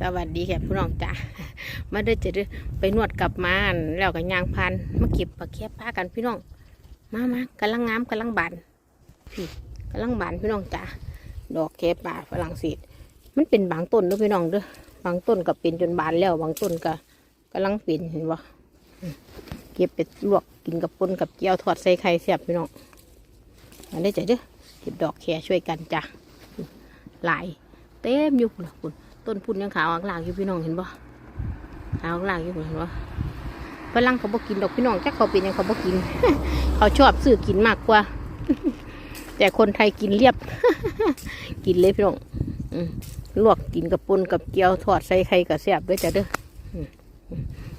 สวัสดีค่ะพี่น้องจ้ามาเด้อจะเด้อไปนวดกลับมานแล้วก็ยางพันมาเก็บปลาแคบปลากันพี่น้อง มามากำลังงามกำลังบานพี่กำลังบานพี่น้องจ้าดอกแคป่าฝรั่งเศสมันเป็นบางต้นเด้อพี่น้องเด้อบางต้นก็เป็นจนบานแล้วบางต้นก็กำลังเป็นเห็นบ่เก็บไปลวกกินกับปนกับเจียวทอดใส่ไข่เสียบพี่น้องมาได้อจ้ะเด้อเก็บดอกแคช่วยกันจ้ะหลายเต็มอยู่พุ่นล่ะคุณ ต้นพุ่นยังขาวอ่างๆอยู่พี่น้องเห็นบ่ขาวอ่างๆอยู่เห็นบ่ฝรั่งเขาบ่กินดอกพี่น้องจักเขาเป็นยังเขาบ่กิน เขาชอบซื้อกินมากกว่า แต่คนไทยกินเรียบ กินเลยพี่น้องอลวกกินกับปนกับเกี๊ยวทอดใส่ไข่กับแซ่บด้วยจ้ะเด้อ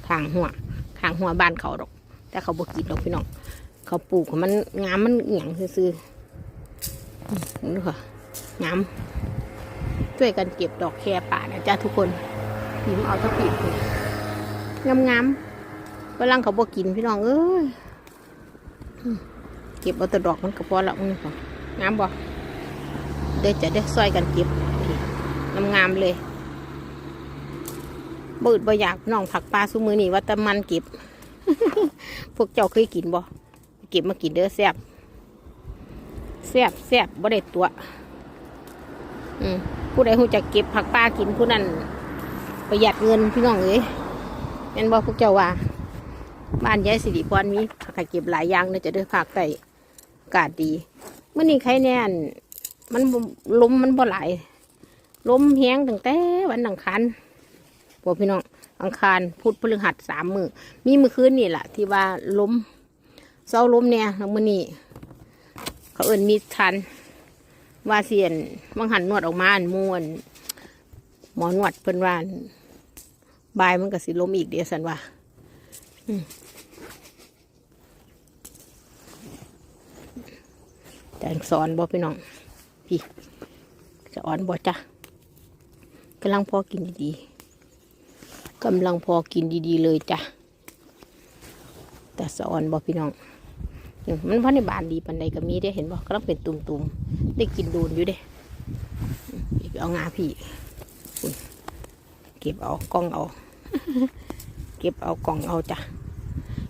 ทางหัวทางหัวบ้านเขาดอก แต่เขาบ่กินดอกพี่น้องเขาปลูกมันงามมันเหี่ยงซื่อๆนี่ค่ะงาม ช่วยกันเก็บดอกแคป่านะจ้าทุกคนหิมเอาทักผิดงามงามๆฝรั่งเขาบอกกินพี่น้องเอ้ยอืมเก็บเอาแต่ดอกมันก็พอละมึงค่ะงามบ่เดี๋ยวจะได้ซอยกันเก็บงามงามๆเลยบืดบ่อยากพี่น้องผักปลาสุมือนี่ว่าแต่มันเก็บ พวกเจ้าเคยกินบ่เก็บมากินเด้อแซ่บแซ่บแซ่บบ่ได้ตัว อืม ผู้ใดหูจะเก็บผักปลากินผู้นั้นประหยัดเงินพี่น้องเอ้ยแม่นบอกพวกเจ้าว่า บ้านยายสิริพรมีผักเก็บหลายอย่างเลยจะได้ผักไก่อากาศดีเมื่อนี้ใครแน่นมันบ่ลมมันบ่หลายลมแห้งตั้งแต่วันอังคารพวกพี่น้องอังคารพุธพฤหัสสามมือมีมือคืนนี่แหละที่ว่าลมเศร้าลมเนี่ยแล้วมื่อนี้เขาเอิ่นมีทัน ว่าเสียนบางหันนวดออกมาอันม่วนหมอนวดเพิ่นว่านบายมันก็สิล้มอีกเดียวสันว่าแต่สอนบ่พี่น้อง พี่จะอ่อนบ่จ้ะกำลังพอกินดีๆกำลังพอกินดีๆเลยจ้ะแต่สอนบ่พี่น้อง มันพอในบานดีปันใดก็มีได้เห็นบ่ก็ต้องเป็นตุ่มๆ ได้กินโดนอยู่เด้อเอางาพี่เก็บเอากล้องเอา เก็บเอากล่องเอาจ้ะ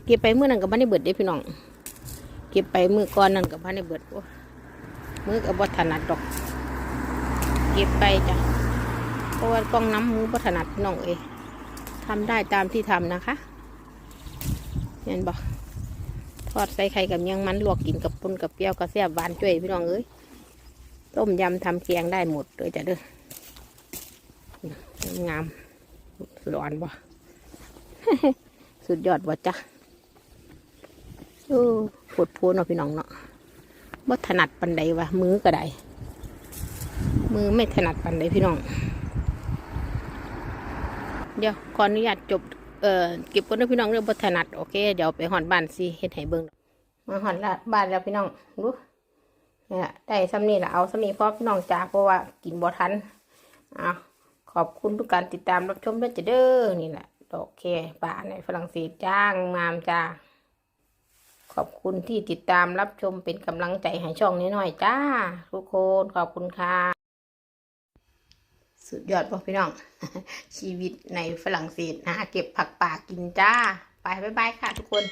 เก็บไปเมื่อนั้นกับบ้านในเบิดเด้พี่น้อง เก็บไปมือก่อนนั่นกับบ้านในเบิดโอ้มือกับบัถนัดดอก เก็บไปจ้ะ เพราะว่ากล้องน้ำมือบัถนัดพี่น้องเอยทำได้ตามที่ทำนะคะเห็นบ่ ทอดใส่ไข่กับเมียงมันลวกกินกับปุ้นกับเปรี้ยวกับแซ่บหวานจ่วยพี่น้องเอ้ยต้มยำทำแกงได้หมดเลยจ้ะเด้องามสุดอ่อนบ่สุดยอดบ่จ้ะโอ้ปวดโพนเนาะพี่น้องเนาะบ่ถนัดปันใดวะมือก็ได้มือไม่ถนัดปันใดพี่น้อง เดี๋ยวขออนุญาตจบ อ่อเก็บก้นด้วยพี่น้องเรื่องบัถนัดโอเคเดี๋ยวไปหอนบ้านสิเฮ็ดให้เบิ่งมาหอนละบ้านแล้วพี่น้องดูเนี่ยได้ซ้ำนี่แหละเอาซ้ำนี่เพราะพี่น้องจ้าเพราะว่ากินบ่ทันอะขอบคุณทุกการติดตามรับชมด้วยจ้ะเด้อนี่แหละดอกแคป่าในฝรั่งเศสจ้างงามจ้าขอบคุณที่ติดตามรับชมเป็นกำลังใจให้ช่องนี้หน่อยจ้า ทุกคนขอบคุณค่ะ สุดยอดพ่อพี่น้อง ชีวิตในฝรั่งเศสนะเก็บผักป่ากินจ้า ไปบ๊ายบายค่ะทุกคน